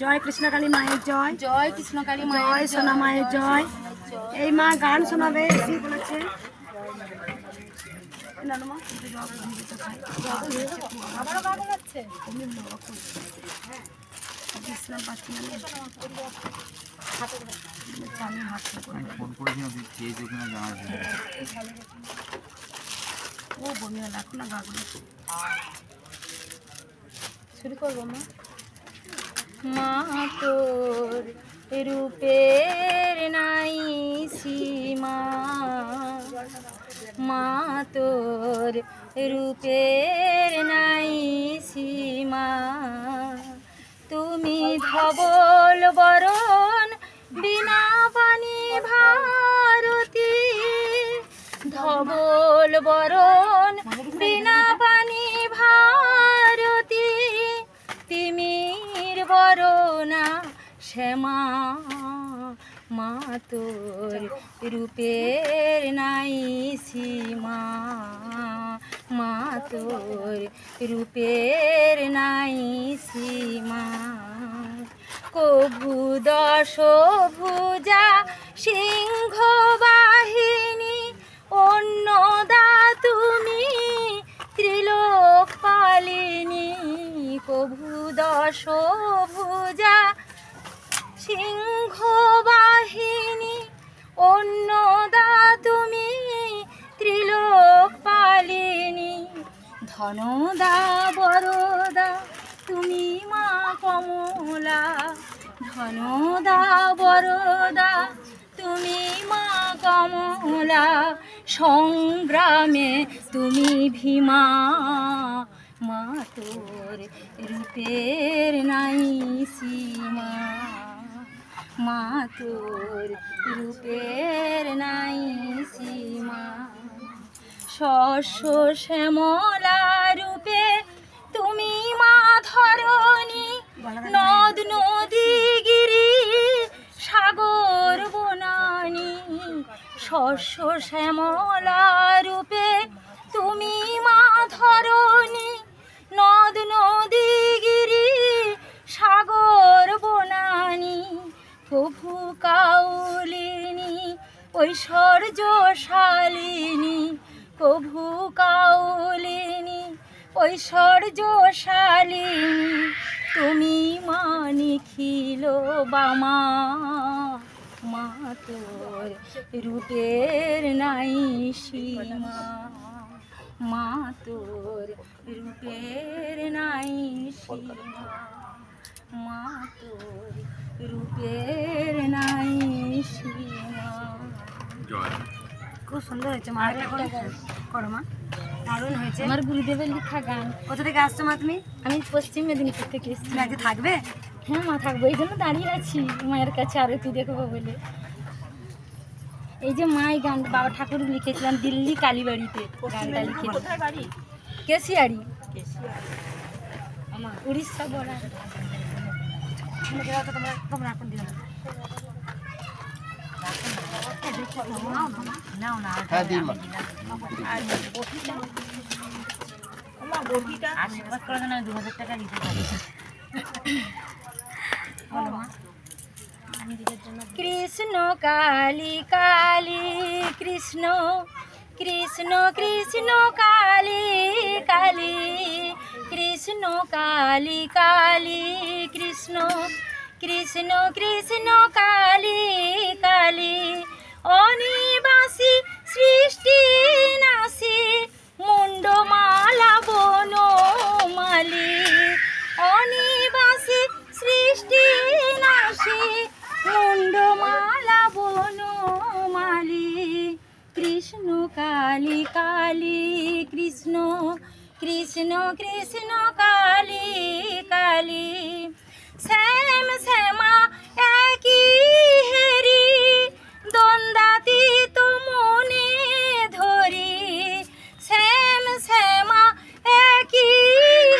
জয় কৃষ্ণকালী মায়ের জয়। জয় কৃষ্ণকালী জয় সোনা মায়ের জয়। এই মা গান শোনাবে এসে বলেছে। বিশ্রাম পাচ্ছি ফোন করেছিলাম তুই কিনা জানার জন্য ও বমি এখন না গাগুলো শুরু করব, মা? মা, তোর রূপের নাই সীমা। মা, তোর রূপের নাই সীমা। তুমি ধবল বরণ তোর রূপের নাই সীমা মা তোর রূপের নাই সীমা। কবু দশ ভুজা সিংহ ধনদা, বরদা, তুমি মা কমলা। ধনদা, বরদা, তুমি মা কমলা। সংগ্রামে তুমি ভীমা। মা তোর রূপের নাই সীমা। মা তোর রূপের নাই সীমা। শস্য শ্যামলা নদ নদী গিরি সাগর বনানি, শস্য শ্যামলা রূপে তুমি মা ধরণী। নদ নদী গিরি সাগর বনানি, প্রভু কাউলিনী, ঐশ্বর্যশালিনী, প্রভু কাউলিনী, ঐশ্বর্যশালিনী। বামা মা তোর রূপের নাই সীমা। মা তোর রূপের নাই সীমা। মা তোর রূপের নাই সীমা। খুব সুন্দর হয়েছে মা। করো মা। দারুণ হয়েছে। আমার গুরুদেবের লেখা গান। কোথা থেকে আসছো মা তুমি? আমি পশ্চিম মেদিনীপুর থেকে এসেছি। থাকবে? হ্যাঁ মা থাকব এই জন্য দাঁড়িয়ে আছি মায়ের কাছে আরতি দেখব বলে। এই যে মাই গান বাবা ঠাকুর লিখেছিলাম দিল্লি কালীবাড়িতে গানটা লিখে কেশিয়ারি উড়িষ্যা তোমরা এখন দিও না। না হ্যাঁ মা। আশীর্বাদ আমি দু হাজার টাকা দিতে পারি। বলো মা কৃষ্ণ কালী কালী কৃষ্ণ কৃষ্ণ কৃষ্ণ কালী কালী কৃষ্ণ, কালী কালী কৃষ্ণ কৃষ্ণ কৃষ্ণ কালী কালী অনিবাসী কালী, কৃষ্ণ কৃষ্ণ কৃষ্ণ কালী কালী। শ্যাম শ্যামা একই হেরি দ্বন্দ্বাতীত মনে ধরি। শ্যাম শ্যামা একই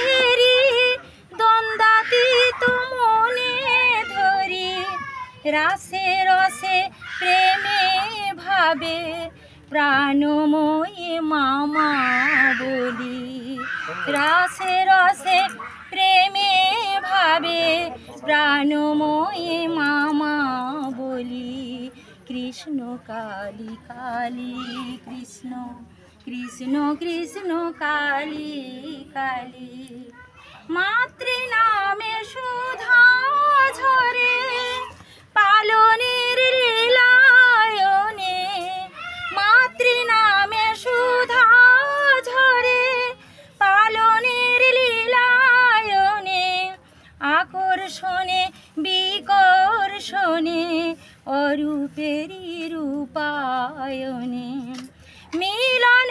হেরি দ্বন্দ্বাতীত মনে ধরি। রাসে রসে প্রেমে ভাবে, প্রাণময়ী মামা বলি রাসে রসে প্রেমে ভাবে প্রাণময়ে মামা বলি কৃষ্ণ কালী কালী কৃষ্ণ কৃষ্ণ কৃষ্ণ কালী কালী। মা আকর্ষণে বিকর্ষণে অরূপেরই রূপায়নে। মিলন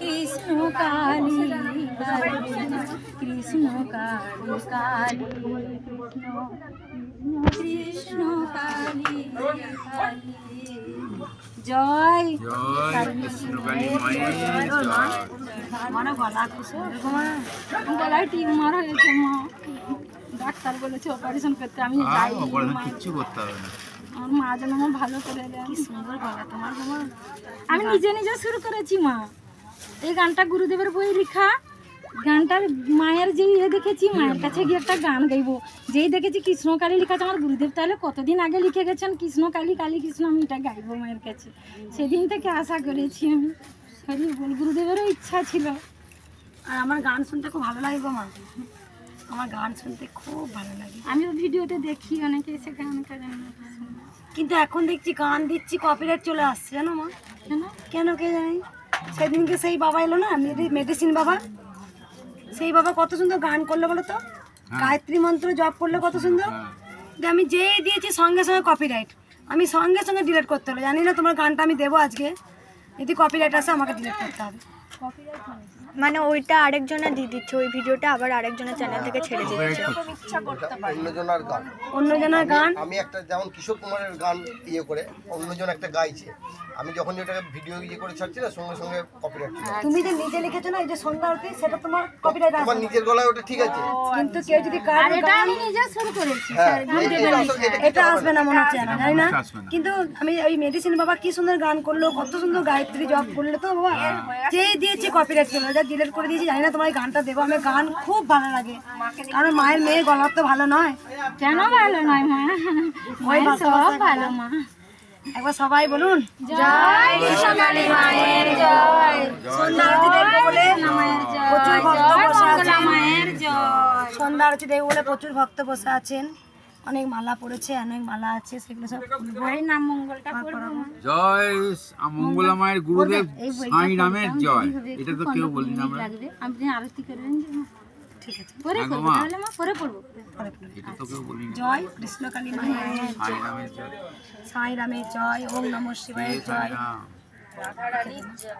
কৃষ্ণ কালী কৃষ্ণ কালী কালী কৃষ্ণ কালী জয় মানে গলা গলায় টিউমার হয়েছে মা। ডাক্তার বলেছে অপারেশন করতে আমি। কিচ্ছু করতে হবে না। আমার মা যেন আমার ভালো করে কি সুন্দর গলা তোমার তোমার। আমি নিজে নিজে শুরু করেছি মা। এই গানটা গুরুদেবের বই লেখা। গানটার মায়ের যে ইয়ে দেখেছি মায়ের কাছে গিয়ে একটা গান গাইবো। যেই দেখেছি কৃষ্ণকালী লেখা আছে আমার গুরুদেব তাহলে কতদিন আগে লিখে গেছেন? কৃষ্ণকালী কালী কৃষ্ণ আমি এটা গাইবো মায়ের কাছে। সেদিন থেকে আশা করেছি আমি। হরি বল গুরুদেবেরও ইচ্ছা ছিল। আর আমার গান শুনতে খুব ভালো লাগে গো মা। আমার গান শুনতে খুব ভালো লাগে। আমিও ভিডিওতে দেখি অনেকে এসে গান কিন্তু এখন দেখছি গান দিচ্ছি কপিরাইট চলে আসছে জানো মা। কেন? কেন কে জানি? সেদিনকে সেই বাবা এলো না মেডিসিন বাবা। সেই বাবা কত সুন্দর গান করল বলো তো? গায়ত্রী মন্ত্র জপ করল কত সুন্দর? যে আমি যেই দিয়েছি সঙ্গে সঙ্গে কপিরাইট আমি সঙ্গে সঙ্গে ডিলেট করতে হলো। জানি না তোমার গানটা আমি দেবো আজকে। যদি কপিরাইট আসে আমাকে ডিলেট করতে হবে। মানে ওইটা আরেকজনে দিয়ে দিচ্ছে ওই ভিডিওটা আবার আরেকজনের চ্যানেল থেকে ছেড়ে দিচ্ছে। অন্যজনের গান। অন্যজনের গান? আমি একটা যেমন কিশোর কুমারের গান ইয়ে করে অন্যজন একটা গাইছে। আমি যখন ওটাকে ভিডিও ইয়ে করে ছাড়ছি না সঙ্গে সঙ্গে কপিরাইট তুমি যে নিজে লিখেছো না এই যে সন্ধ্যা আরতি সেটা তোমার কপিরাইট তোমার নিজের গলায় ওটা ঠিক আছে। কিন্তু কেউ যদি কার এটা আমি নিজে শুরু করেছি হ্যাঁ এটা আসবে না মনে হচ্ছে না জানি না? কিন্তু আমি ওই মেডিসিন বাবা কি সুন্দর গান করল কত সুন্দর গায়ত্রী জপ করল তো বাবা। যেই দিয়েছি কপিরাইট করল যা ডিলিট করে দিয়েছি জানি না তোমার এই গানটা দেবো। আমি গান খুব ভালো লাগে। কারণ মায়ের মেয়ে গলা তো ভালো নয়। কেন ভালো নয় মা? সব ভালো মা। একবার সবাই বলুন। জয় কৃষ্ণকালী মায়ের জয়। সন্ধ্যা আরতি দেখব বলে প্রচুর ভক্ত বসে আছেন। মায়ের সন্ধ্যা আরতি দেখব বলে প্রচুর ভক্ত বসে আছেন। অনেক মালা পড়েছে অনেক মালা আছে সেগুলো সব। জয় মঙ্গলা মায়ের গুরুদেব সাই নামের জয়। এটা তো কেউ বলি না আমরা। লাগবে আপনি আরতি করবেন যে মা? ঠিক আছে। পরে করব তাহলে মা পরে পড়ব। এটা তো কেউ বলি না জয় কৃষ্ণকালী মায়ের সাই নামের জয়। সাই রামের জয়। ওম নম শিবায় জয় সাই জয়।